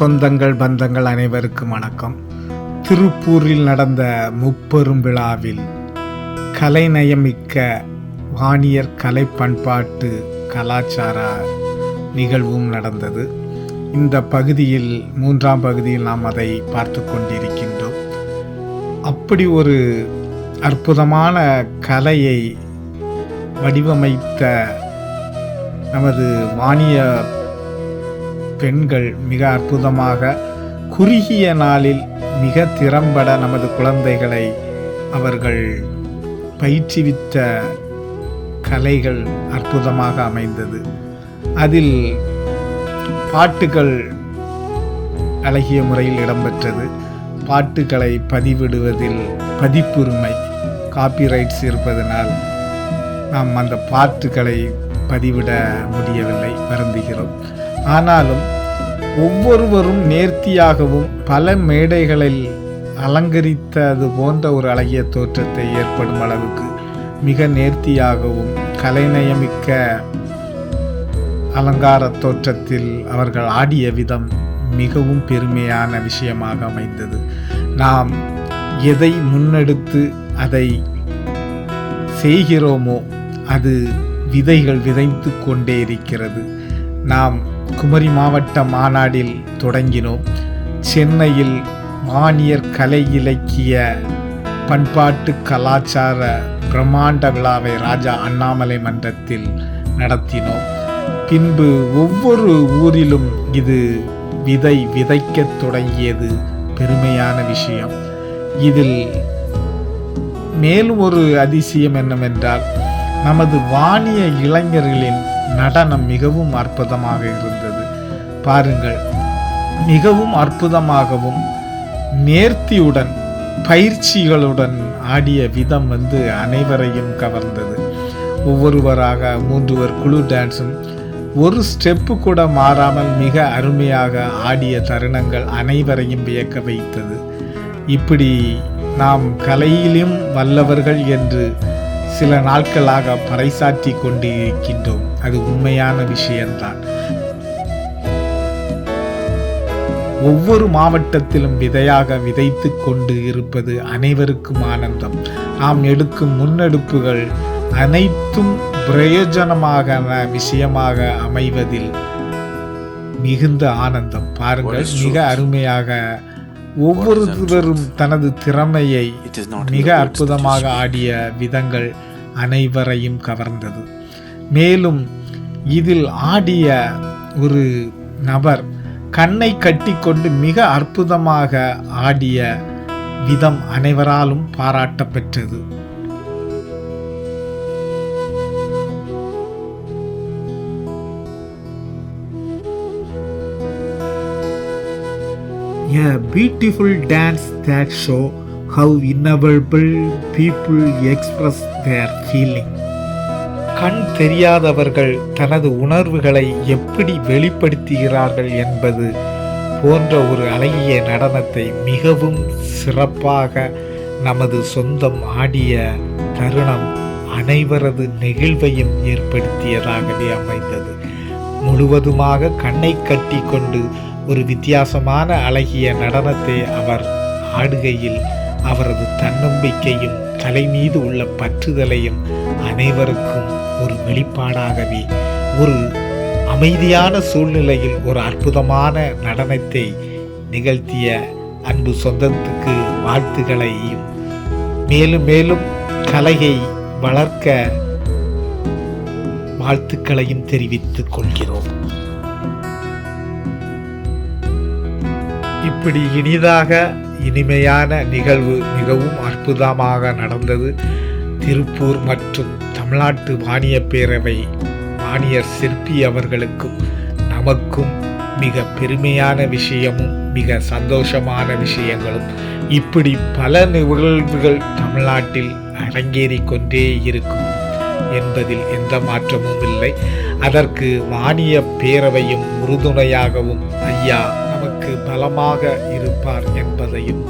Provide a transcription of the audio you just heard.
சொந்தங்கள் பந்தங்கள் அனைவருக்கும் வணக்கம். திருப்பூரில் நடந்த முப்பெரும் விழாவில் கலைநயமிக்க வாணியர் கலை பண்பாட்டு கலாச்சார நிகழ்வும் நடந்தது. இந்த பகுதியில் மூன்றாம் பகுதியில் நாம் அதை பார்த்து கொண்டிருக்கின்றோம். அப்படி ஒரு அற்புதமான கலையை வடிவமைத்த நமது வாணிய பெண்கள் மிக அற்புதமாக குறுகிய நாளில் மிக திறம்பட நமது குழந்தைகளை அவர்கள் பயிற்றுவித்த கலைகள் அற்புதமாக அமைந்தது. அதில் பாட்டுகள் அழகிய முறையில் இடம்பெற்றது. பாட்டுகளை பதிவிடுவதில் பதிப்புரிமை காப்பிரைட்ஸ் இருப்பதனால் நாம் அந்த பாட்டுகளை பதிவிட முடியவில்லை வருந்துகிறோம். ஆனாலும் ஒவ்வொருவரும் நேர்த்தியாகவும் பல மேடைகளில் அலங்கரித்தது போன்ற ஒரு அழகிய தோற்றத்தை ஏற்படும் அளவுக்கு மிக நேர்த்தியாகவும் கலைநயமிக்க அலங்கார தோற்றத்தில் அவர்கள் ஆடிய விதம் மிகவும் பெருமையான விஷயமாக அமைந்தது. நாம் எதை முன்னெடுத்து அதை செய்கிறோமோ அது விதைகள் விதைத்து கொண்டே இருக்கிறது. நாம் குமரி மாவட்ட மாநாடில் தொடங்கினோம். சென்னையில் மானியர் கலை இலக்கிய பண்பாட்டு கலாச்சார பிரம்மாண்ட விழாவை ராஜா அண்ணாமலை மன்றத்தில் நடத்தினோம். பின்பு ஒவ்வொரு ஊரிலும் இது விதை விதைக்கத் தொடங்கியது பெருமையான விஷயம். இதில் மேலும் ஒரு அதிசயம் என்னவென்றால் நமது வாணிய இளைஞர்களின் நடனம் மிகவும் அற்புதமாக இருந்தது. பாருங்கள் மிகவும் அற்புதமாகவும் நேர்த்தியுடன் பயிற்சிகளுடன் ஆடிய விதம் வந்து அனைவரையும் கவர்ந்தது. ஒவ்வொருவராக மூன்றுவர் குழு டான்ஸும் ஒரு ஸ்டெப்பு கூட மாறாமல் மிக அருமையாக ஆடிய தருணங்கள் அனைவரையும் வியக்க வைத்தது. இப்படி நாம் கலையிலும் வல்லவர்கள் என்று சில நாட்களாக பறைசாற்றி கொண்டு இருக்கின்றோம் அது உண்மையான விஷயம்தான். ஒவ்வொரு மாவட்டத்திலும் விதையாக விதைத்து கொண்டு இருப்பது அனைவருக்கும் ஆனந்தம். நாம் எடுக்கும் முன்னெடுப்புகள் அனைத்தும் பிரயோஜனமாக விஷயமாக அமைவதில் மிகுந்த ஆனந்தம். பாருங்கள் மிக அருமையாக ஒவ்வொருவரும் தனது திறமையை மிக அற்புதமாக ஆடிய விதங்கள் அனைவரையும் கவர்ந்தது. மேலும் இதில் ஆடிய ஒரு நபர் கண்ணை கட்டிக்கொண்டு மிக அற்புதமாக ஆடிய விதம் அனைவராலும் பாராட்டப்பெற்றது. A beautiful dance that show how inevitable people express their feeling. கண் தெரியாதவர்கள் தனது உணர்வுகளை எப்படி வெளிப்படுத்துகிறார்கள் என்பது போன்ற ஒரு அழகிய நடனத்தை மிகவும் சிறப்பாக நமது சொந்தம் ஆடிய தருணம் அனைவரது நெகிழ்வையும் ஏற்படுத்தியதாகவே அமைந்தது முழுவதுமாக கண்ணை கட்டி கொண்டு ஒரு வித்தியாசமான அழகிய நடனத்தை அவர் ஆடுகையில் அவரது தன்னம்பிக்கையும் கலை மீது உள்ள பற்றுதலையும் அனைவருக்கும் ஒரு வெளிப்பாடாகவே ஒரு அமைதியான சூழ்நிலையில் ஒரு அற்புதமான நடனத்தை நிகழ்த்திய அன்பு சொந்தத்துக்கு வாழ்த்துக்களையும் மேலும் மேலும் கலையை வளர்க்க வாழ்த்துக்களையும் தெரிவித்துக் கொள்கிறோம். இப்படி இனிதாக இனிமையான நிகழ்வு மிகவும் அற்புதமாக நடந்தது. திருப்பூர் மற்றும் தமிழ்நாட்டு வாணிய பேரவை வாணியர் சிற்பி அவர்களுக்கும் நமக்கும் மிக பெருமையான விஷயமும் மிக சந்தோஷமான விஷயங்களும் இப்படி பல நிகழ்வுகள் தமிழ்நாட்டில் அரங்கேறி கொண்டே இருக்கும் என்பதில் எந்த மாற்றமும் இல்லை. அதற்கு வாணிய பேரவையும் உறுதுணையாகவும் ஐயா நமக்கு பலமாக இருப்பார் என்பதையும்